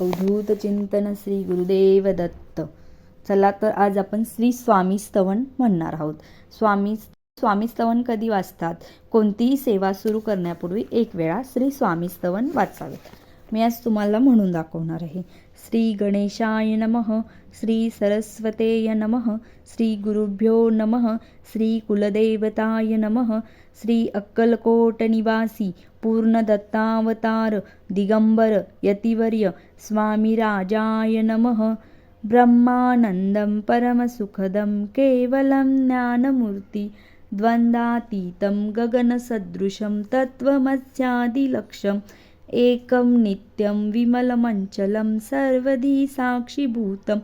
अवधूत चिंतन श्री गुरुदेव दत्त. चला तर आज आपण श्री स्वामी स्तवन म्हणणार आहोत. स्वामी स्वामी स्तवन कधी वाचतात? कोणतीही सेवा सुरू करण्यापूर्वी एक वेळा श्री स्वामी स्तवन वाचावे मी आज तुम्हाला म्हणून दाखवणार आहे. श्री गणेशाय नमः श्री सरस्वतेय नमः श्री गुरुभ्यो नमः श्री कुलदेवताय नमः श्री अक्कलकोट निवासी पूर्णदत्तावतार दिगंबर यतिवर्य स्वामीराजाय नम नमः। ब्रह्मानन्दं परमसुखदं केवलं ज्ञानमूर्ति द्वन्द्वातीतं गगनसदृशं तत्त्वमस्यादिलक्ष्यम् एकं नित्यं विमलमञ्चलं सर्वधी साक्षिभूतं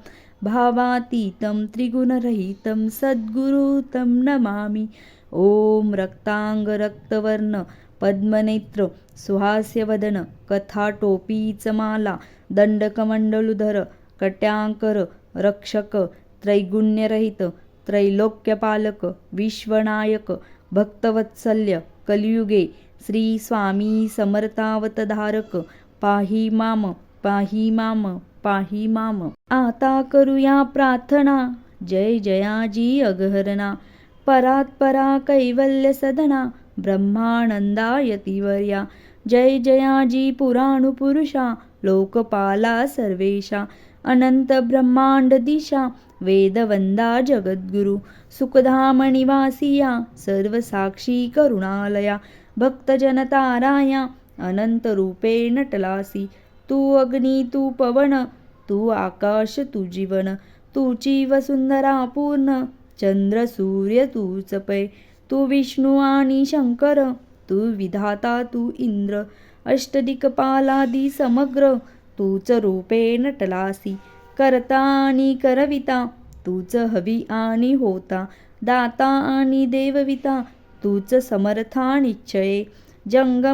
भावातीतं त्रिगुणरहितं सद्गुरुतं नमामि। ॐ रक्ताङ्गरक्तवर्ण पद्मनेत्र सुहास्यवदन कथाटोपीचमाला दण्डकमण्डलुधर कट्यांकर रक्षक त्रैगुण्यरहित त्रैलोक्यपालक विश्वनायक भक्तवत्सल्य कलियुगे श्री स्वामी समर्थावतधारक पाही माम पाही माम पाही माम. आता करूया प्रार्थना जय जयाजी अगहरणा परात परा कैवल्य सदना ब्रह्मानंदा यतिवर्या. जय जयाजी पुराणुपुरुषा लोकपाला सर्वेशा. अनंत ब्रह्मांड दिशा वेदवंदा जगद्गुरु. सुखधामनिवासिया सर्वसाक्षी करुणालया. भक्तजनताराया अनंत रूपे नटलासी तू अग्नी तू पवन तू आकाश तू जीवन तू जीव सुंदरा पूर्ण चंद्र सूर्य तू पै तू विष्णू आणि शंकर तू विधाता तू इंद्र। अष्टदिकपालादी समग्र तूच रूपे नटलासी करता आणि करविता तूच हवी आणि होता। दाता आणि देवविता तूच समर्था निश्चये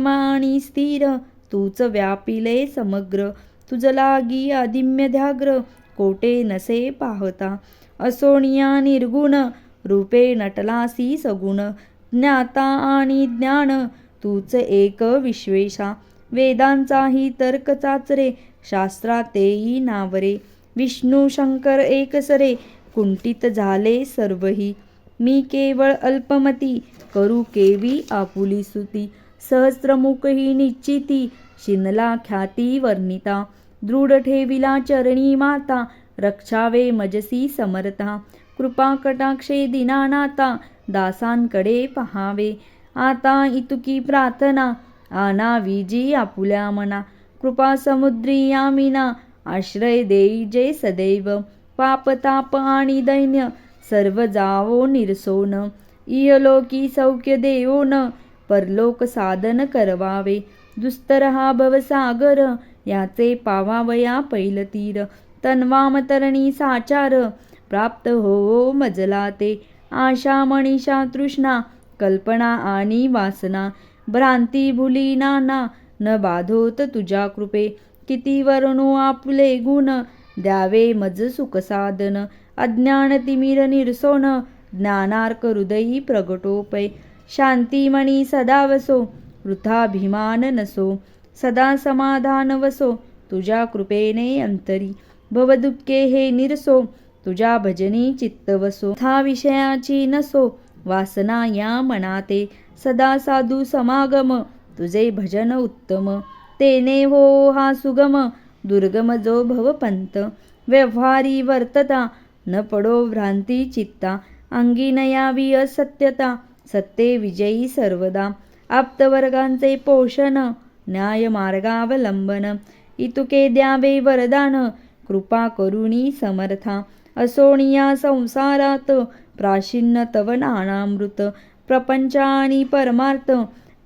आणि स्थिर तूच व्यापिले समग्र. तुझ लागी आदिम्य ध्याग्र कोटे नसे पाहता. असोनिया निर्गुण रूपे नटलासी सगुण. ज्ञाता आणि ज्ञान तूच एक विश्वेशा. वेदांचाही तर्क चाचरे शास्त्रा तेही नावरे. विष्णू शंकर एकसरे कुंठित झाले सर्वही. मी केवळ अल्पमती करू केवी आपुली सुती. सहस्त्रमुखही निश्चिती शिनला ख्याती वर्णिता. दृढ ठेविला चरणी माता रक्षावे मजसी समर्था कृपा कटाक्षे दिनानाता दासांकडे पहावे. आता इतुकी प्रार्थना आना विजी आपुल्या मना. कृपा समुद्री यामिना आश्रय देई जे सदैव. पापताप आणि दैन्य सर्व जावो निरसोन. इहलोकी सौख्य देवो न परलोक साधन करवावे। दुस्तर हा भवसागर याचे पावावया पैलतीर तन्वाम तरणी साचार प्राप्त हो मजला ते आशा मणिषा तृष्णा कल्पना आणि वासना। भ्रांती भुली नाना न बाधोत तुझ्या कृपे। किती वर्णू आपले गुण द्यावे मज सुख साधन। अज्ञान तिमिर निरसोन ज्ञानार्क हृदयी प्रगटोपै. शांतीमणी सदा वसो वृथाभिमान नसो सदा समाधान वसो तुझ्या कृपेने अंतरी. भवदुःखे हे निरसो तुझ्या भजनी चित्त वसो था विषयाची नसो वासना या मनाते सदा साधू समागम तुझे भजन उत्तम. तेने हो हा सुगम दुर्गम जो भवपंत. व्यवहारी वर्तता न पडो भ्रांती चित्ता. अंगिनयावी असत्यता सत्ते विजयी सर्वदा. आप्तवर्गांचे पोषण न्याय मार्गावलंबन इतुके द्यावे वरदान कृपा करुणी समर्था. असोनिया संसारात प्राशिन्न तव नानामृत प्रपंच आणि परमार्थ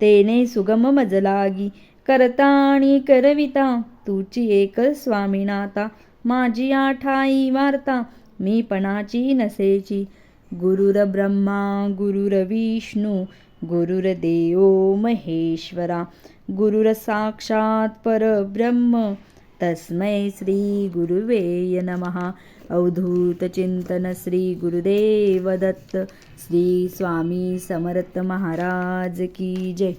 तेने सुगम मजलागी. करता आणि करविता तुची एक स्वामीनाता माझी आठाई वार्ता मी पणाची नसेची. गुरुर ब्रह्मा गुरुर विष्णू महेश्वरा गुरुर साक्षात परब्रह्म. तस्मै श्री गुरुवे नमः. अवधूत चिंतन श्री गुरुदेव दत्त श्री स्वामी समर्थ महाराज की जय.